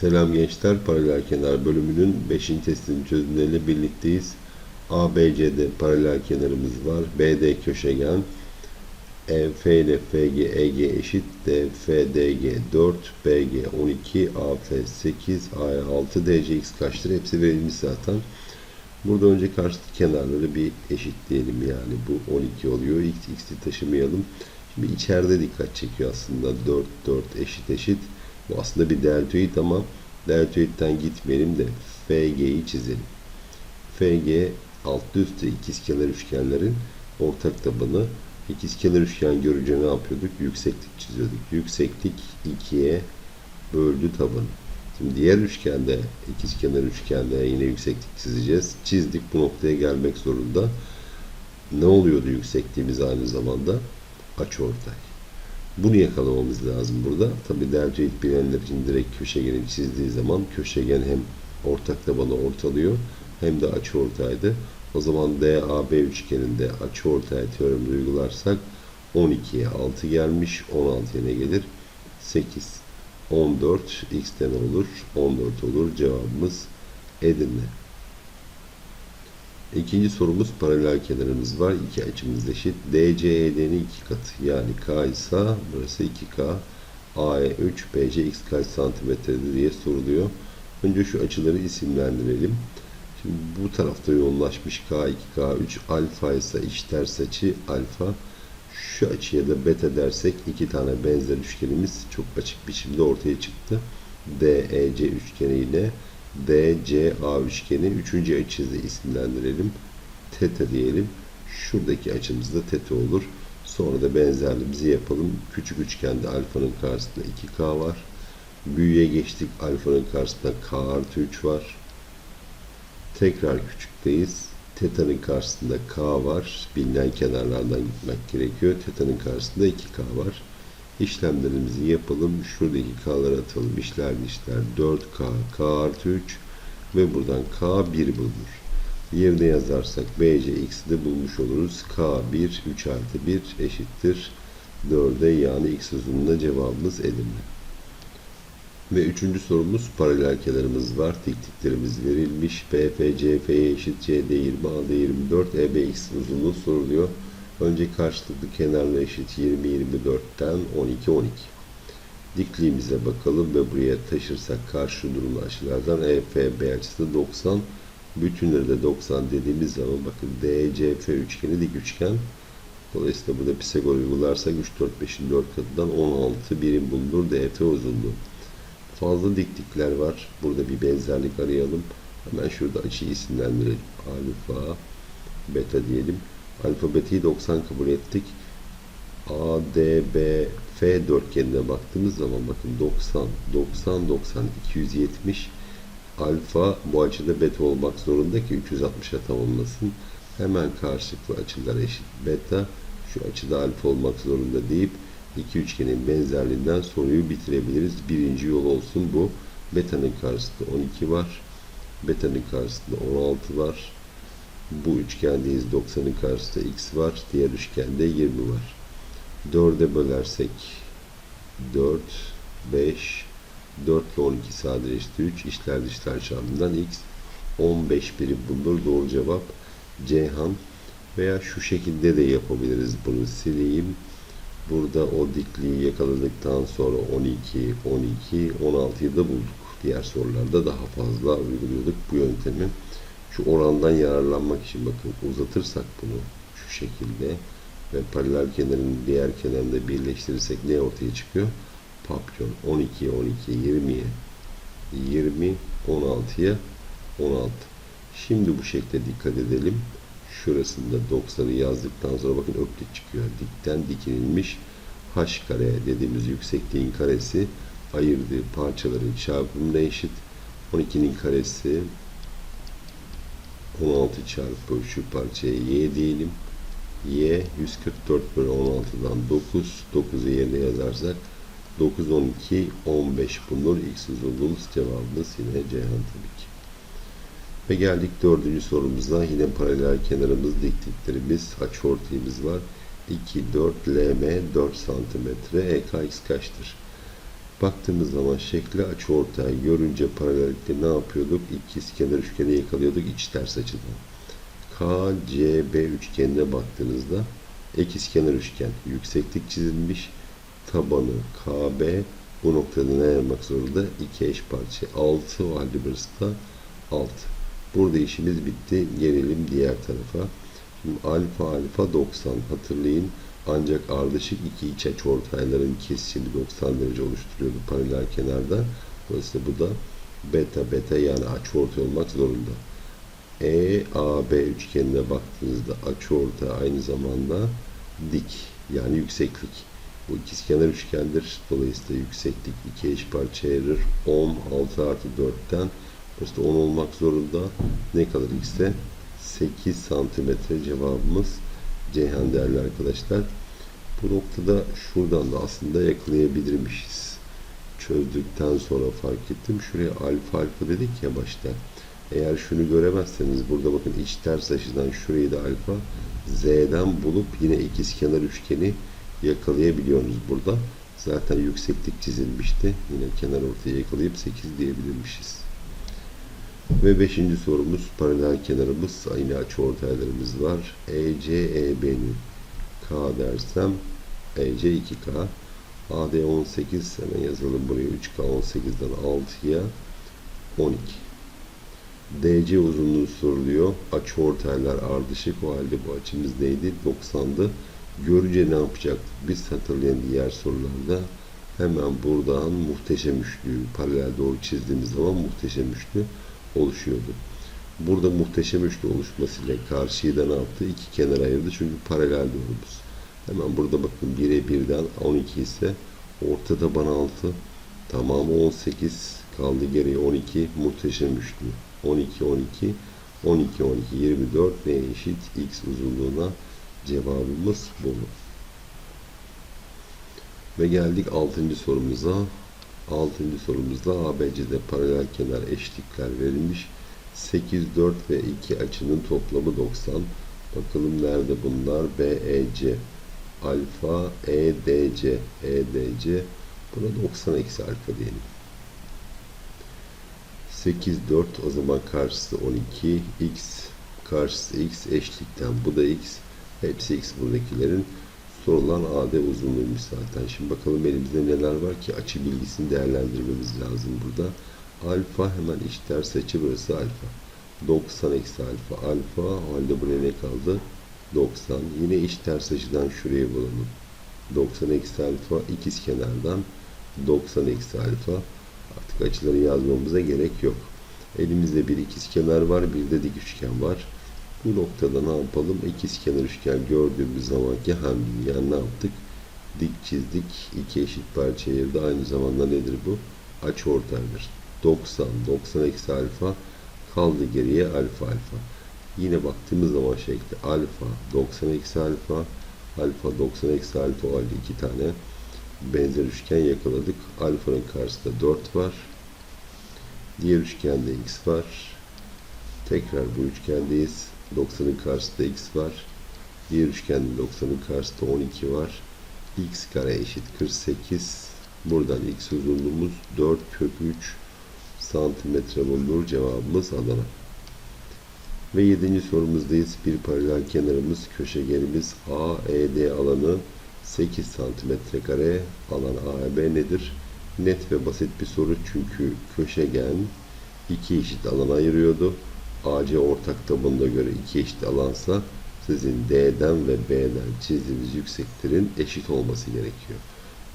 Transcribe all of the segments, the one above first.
Selam gençler, paralel kenar bölümünün 5. testinin çözümleriyle birlikteyiz. ABC'de paralel kenarımız var. BD köşegen. EF ile FG, EG eşit. DFDG 4, BG 12, AF 8, AE 6, DCX kaçtır? Hepsi verilmiş zaten. Burada önce karşılıklı kenarları bir eşitleyelim yani. Bu 12 oluyor. X, x'i taşımayalım. Şimdi içeride dikkat çekiyor aslında. 4, 4 eşit eşit. Bu aslında bir deltoid ama deltoidden gitmeyelim de FG'yi çizelim. FG altlı üstü ikizkenar üçgenlerin ortak tabanı. İkizkenar üçgen görünce ne yapıyorduk? Yükseklik çiziyorduk. Yükseklik 2'ye böldü tabanı. Şimdi diğer üçgende, ikizkenar üçgende yine yükseklik çizeceğiz. Çizdik bu noktaya gelmek zorunda. Ne oluyordu yüksekliğimiz aynı zamanda? Açıortay. Bunu yakalamamız lazım burada. Tabi deltoid bilenler için direkt köşegeni çizdiği zaman köşegen hem ortak tabanı ortalıyor hem de açıortaydı. O zaman DAB üçgeninde açıortay teoremini uygularsak 12'ye 6 gelmiş. 16'ya ne gelir? 8. 14 x'ten olur. 14 olur. Cevabımız Edirne. İkinci sorumuz paralel kenarımız var. İki açımız eşit. DCE'nin iki katı. Yani K ise burası 2K. AE 3, BC x kaç santimetredir diye soruluyor. Önce şu açıları isimlendirelim. Şimdi bu tarafta yoğunlaşmış K2, K3. Alfa ise iç ters açı alfa. Şu açıya da beta dersek iki tane benzer üçgenimiz çok açık biçimde ortaya çıktı. DEC üçgeni ile DCA üçgeni üçüncü açıyı da isimlendirelim. Teta diyelim. Şuradaki açımız da teta olur. Sonra da benzerliğimizi yapalım. Küçük üçgende alfanın karşısında 2K var. Büyüye geçtik. Alfanın karşısında K artı 3 var. Tekrar küçükteyiz. Teta'nın karşısında K var. Bilinen kenarlardan gitmek gerekiyor. Teta'nın karşısında 2K var. İşlemlerimizi yapalım. Şuradaki K'ları atalım. İşler işler 4K, K artı 3 ve buradan K 1 bulunur. Yerine yazarsak BC x'i de bulmuş oluruz. K1 3 artı 1 eşittir 4'e yani x uzunluğuna cevabımız Edirne. Ve üçüncü sorumuz paralel kenarımız var. Diktiklerimiz verilmiş. BF, CF'ye eşit CD 20, AD 24, EBX uzunluğu soruluyor. Önce karşılıklı kenarla eşit 20, 24'ten 12, 12. Dikliğimize bakalım ve buraya taşırsak karşı durumlu açılardan EFB açısı 90. Bütünleri de 90 dediğimiz zaman bakın DCF üçgeni dik üçgen. Dolayısıyla burada Pisagor uygularsak 3, 4, 5'in 4 katından 16 birim bulunur DF uzunluğu. Fazla diklikler var. Burada bir benzerlik arayalım. Hemen şurada açıyı isimlendirelim. Alfa, beta diyelim. Alfa beta'yı 90 kabul ettik. ADBF dörtgenine baktığımız zaman bakın 90, 90, 90, 270 alfa bu açıda beta olmak zorunda ki 360'a tamamlasın. Hemen karşılıklı açılar eşit beta. Şu açıda alfa olmak zorunda deyip iki üçgenin benzerliğinden soruyu bitirebiliriz. Birinci yol olsun bu. Beta'nın karşısında 12 var. Beta'nın karşısında 16 var. Bu üçgendeyiz. 90'ın karşısında x var. Diğer üçgende 20 var. 4'e bölersek 4, 5, 4 ile 12 sadeleşti 3. İşler dışlar çarpımından x 15 birim bulunur. Doğru cevap Ceyhan. Veya şu şekilde de yapabiliriz. Bunu sileyim. Burada o dikliği yakaladıktan sonra 12, 12, 16'yı da bulduk. Diğer sorularda daha fazla uyguluyorduk bu yöntemi. Şu orandan yararlanmak için bakın uzatırsak bunu şu şekilde ve paralel kenarın diğer kenarında birleştirirsek ne ortaya çıkıyor? Papyon 12, 12, 20'ye 20, 16'ya 16. Şimdi bu şekilde dikkat edelim. Şurasında 90'ı yazdıktan sonra bakın öklit çıkıyor. Dikten dikinilmiş h kare dediğimiz yüksekliğin karesi ayırdığı parçaların çarpımına eşit. 12'nin karesi 16 çarpı şu parçaya y diyelim. y 144 bölü 16'dan 9. 9'u yerine yazarsak 9, 12, 15 bulunur. X uzunluğumuz cevabımız yine Ceyhan tabii ki. Ve geldik dördüncü sorumuza. Yine paralel kenarımız, diktiklerimiz, açıortayımız var. 2, 4, LM 4 santimetre. EKX kaçtır? Baktığımız zaman şekli açı ortay görünce paralellikte ne yapıyorduk? İkizkenar üçgeni yakalıyorduk iç ters açıdan. KCB üçgenine baktığınızda ikizkenar üçgen yükseklik çizilmiş tabanı KB bu noktada ne yapmak zorunda? İki eş parça. 6 o halde burası da 6. Burada işimiz bitti. Gelelim diğer tarafa. Şimdi alfa alfa 90 hatırlayın. Ancak ardışık iki iç açı ortayların kesişimi 90 derece oluşturuyordu paralel kenarda. Dolayısıyla bu da beta beta yani açı ortay olmak zorunda. EAB üçgenine baktığınızda açı ortay aynı zamanda dik yani yükseklik. Bu ikizkenar üçgendir. Dolayısıyla yükseklik iki eş parçaya ayırır. 10 6 artı 4'ten işte 10 olmak zorunda. Ne kalır x'e? 8 santimetre cevabımız Ceyhan değerli arkadaşlar. Bu noktada şuradan da aslında yakalayabilirmişiz. Çözdükten sonra fark ettim. Şuraya alfa alfa dedik ya başta. Eğer şunu göremezseniz burada bakın iç ters açıdan şurayı da alfa Z'den bulup yine ikizkenar üçgeni yakalayabiliyoruz burada. Zaten yükseklik çizilmişti. Yine kenar ortaya yakalayıp 8 diyebilirmişiz. Ve beşinci sorumuz paralel kenarımız aynı açı ortaylarımız var. EC EB'nin K dersem EC 2K AD 18 hemen yazalım buraya 3K 18'den 6'ya 12 DC uzunluğu soruluyor. Açı ortaylar ardışık. O halde bu açımız neydi? 90'dı. Görünce ne yapacaktık? Biz hatırlayan diğer sorularda hemen buradan muhteşem üçlü paralel doğru çizdiğimiz zaman muhteşem üçlü oluşuyordu. Burada muhteşem üçlü oluşmasıyla karşıyı da ne yaptı? İki kenar ayırdı çünkü paralel doğrumuz. Hemen burada bakın 1'e 1'den 12 ise orta taban 6 tamamı 18 kaldı geriye 12 muhteşem üçlü. 12 12 12 12 24 neye eşit? X uzunluğuna cevabımız bu. Ve geldik 6. sorumuza. 6. sorumuzda ABC'de paralel kenar eşlikler verilmiş. 8, 4 ve 2 açının toplamı 90. Bakalım nerede bunlar? BEC, alfa, EDC, EDC. Buna 90 eksi alfa diyelim. 8, 4 o zaman karşısı 12, x karşısı x eşlikten bu da x. Hepsi x buradakilerin sorulan AD uzunluğuymuş zaten. Şimdi bakalım elimizde neler var ki açı bilgisini değerlendirmemiz lazım burada. Alfa hemen iç ters açı burası alfa. 90 eksi alfa alfa halde buraya ne kaldı? 90. Yine iç ters açıdan şuraya bulalım. 90 eksi alfa ikiz kenardan 90 eksi alfa artık açıları yazmamıza gerek yok. Elimizde bir ikiz kenar var bir de dik üçgen var. Bu noktada ne yapalım? İkizkenar üçgen gördüğümüz zaman ki hem yani ne yaptık? Dik çizdik. iki eşit parça ayırdı. Aynı zamanda nedir bu? Açı ortaydır. 90, 90 eksi alfa kaldı geriye alfa alfa. Yine baktığımız zaman şekli alfa 90 eksi alfa alfa 90 eksi alfa halde iki tane benzer üçgen yakaladık. Alfanın karşısında 4 var. Diğer üçgende x var. Tekrar bu üçgendeyiz. 90'ın karşısında x var. Diğer üçgende 90'ın karşısında 12 var. x kare eşit 48. Buradan x uzunluğumuz 4 kök 3 santimetre bulunur. Cevabımız Adana. Ve 7. sorumuzdayız. Bir paralel kenarımız, köşegenimiz AED alanı 8 santimetre kare alan AEB nedir? Net ve basit bir soru çünkü köşegen iki eşit alana ayırıyordu. AC ortak tabanına göre iki eşit alansa sizin D'den ve B'den çizdiğiniz yükseklerin eşit olması gerekiyor.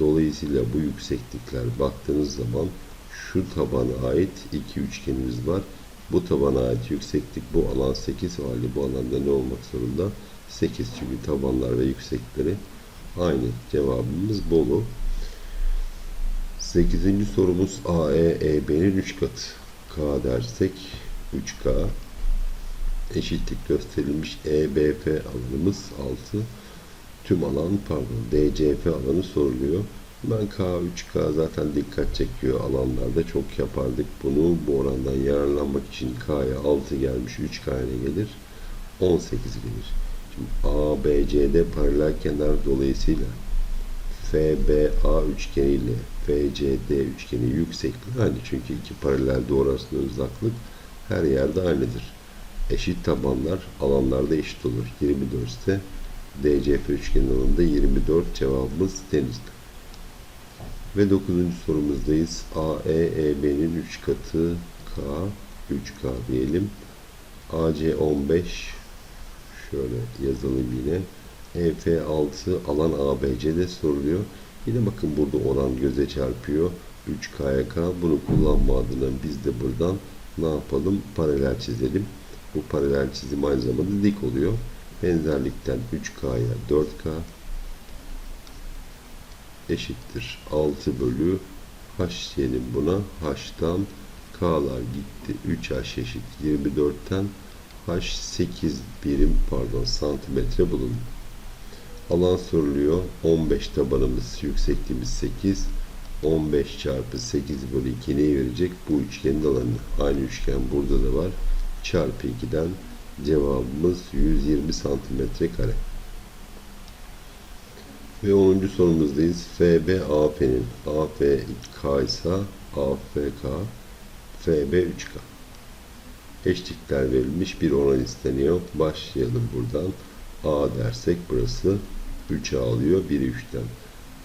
Dolayısıyla bu yükseklikler baktığınız zaman şu tabana ait iki üçgenimiz var. Bu tabana ait yükseklik bu alan 8 o halde bu alanda ne olmak zorunda? 8 çünkü tabanlar ve yüksekleri aynı. Cevabımız Bolu. 8. sorumuz AE EB'nin 3 katı. K dersek 3K eşitlik gösterilmiş EBF alanımız 6 tüm alan pardon DCF alanı soruluyor. Ben K 3K zaten dikkat çekiyor alanlarda çok yapardık bunu bu orandan yararlanmak için K'ya 6 gelmiş 3K ne gelir 18 gelir. Şimdi ABCD paralel kenar dolayısıyla FBA üçgeni ile FCD üçgeni yüksekliği aynı. Çünkü iki paralel doğru arasında uzaklık her yerde aynıdır. Eşit tabanlar alanlarda eşit olur. 24 ise DCF üçgenin alanında 24 cevabımız denizli. Ve 9. sorumuzdayız. AE EB'nin 3 katı K 3K diyelim. AC 15 şöyle yazalım yine. EF6 alan ABC'de soruluyor. Yine bakın burada oran göze çarpıyor. 3KK bunu kullanma adına biz de buradan ne yapalım? Paralel çizelim. Bu paralel çizim aynı zamanda dik oluyor. Benzerlikten 3K'ya 4K eşittir 6 bölü H diyelim buna. H'tan K'lar gitti. 3H eşit 24'ten H 8 birim pardon santimetre bulundu. Alan soruluyor. 15 tabanımız yüksekliğimiz 8. 15 çarpı 8 bölü 2 neyi verecek? Bu üçgenin alanı. Aynı üçgen burada da var. Çarpı 2'den cevabımız 120 santimetre kare. Ve 10. sorumuzdayız. FB AF'nin AF 2K ise AFK FB 3K. Eşlikler verilmiş bir oran isteniyor. Başlayalım buradan. A dersek burası 3'e alıyor. 1'i 3'ten.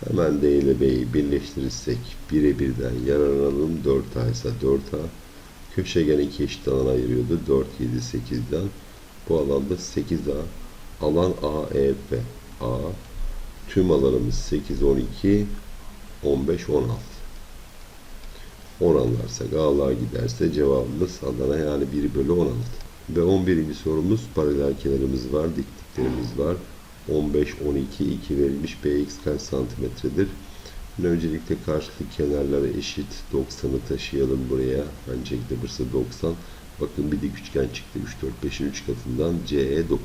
Hemen D ile B'yi birleştirirsek 1'e 1'den yararlanalım. 4A ise 4A. Köşegen iki eşit alana ayırıyordu. 4, 7, 8'den. Bu alanda 8A. Alan AEF. A. Tüm alanımız 8, 12, 15, 16. Oranlarsak A'lar giderse cevabımız Adana yani 1 bölü 16. Ve 11. sorumuz paralel kenarımız var, dikliklerimiz var. 15, 12, 2 verilmiş BX kaç santimetredir? Öncelikle karşılıklı kenarları eşit 90'ı taşıyalım buraya. Öncelikle burası 90. Bakın bir dik üçgen çıktı. 3, 4, 5'in 3 katından CE 9.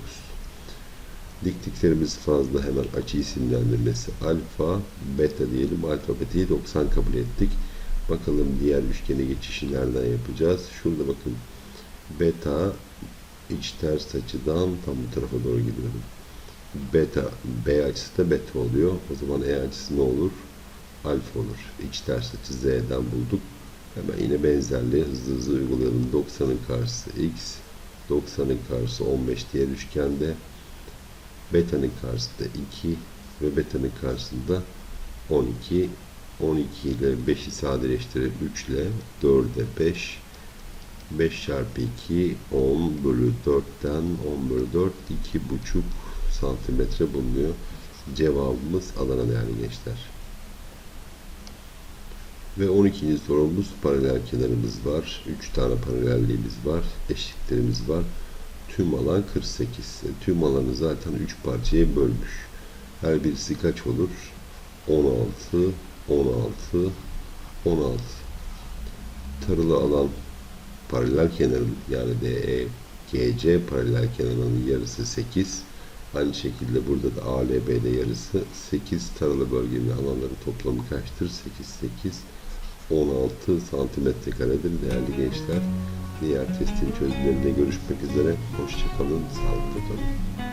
Diktiklerimiz fazla hemen açı isimlendirmesi alfa, beta diyelim. Alfa beta'yı 90 kabul ettik. Bakalım diğer üçgene geçişi nereden yapacağız? Şurada bakın beta iç ters açıdan tam bu tarafa doğru gidiyorum. Beta, B açısı da beta oluyor. O zaman E açısı ne olur? Alfa olur. İç ters açı Z'den bulduk. Hemen yine benzerliği hızlı hızlı uygulayalım. 90'ın karşısı X, 90'ın karşısı 15 diğer üçgende. Beta'nın karşısında 2 ve beta'nın karşısında 12. 12 ile 5'i sadeleştirip 3 ile 4'e 5 5 çarpı 2 10 bölü 4'ten 10 bölü 4 2,5 santimetre bulunuyor. Cevabımız Adana değerli gençler. Ve 12. sorumuz paralel kenarımız var. 3 tane paralelliğimiz var. Eşitliklerimiz var. Tüm alan 48. Tüm alanı zaten 3 parçaya bölmüş. Her birisi kaç olur? 16, 16, 16. Tarılı alan paralel kenarın yani DE, GC paralel kenarının yarısı 8. Aynı şekilde burada da ALB'de yarısı 8. Taralı bölgenin alanları toplamı kaçtır? 8, 8. 16 santimetre karedir değerli gençler. Diğer testin çözümlerinde görüşmek üzere. Hoşçakalın. Sağlıkla kalın.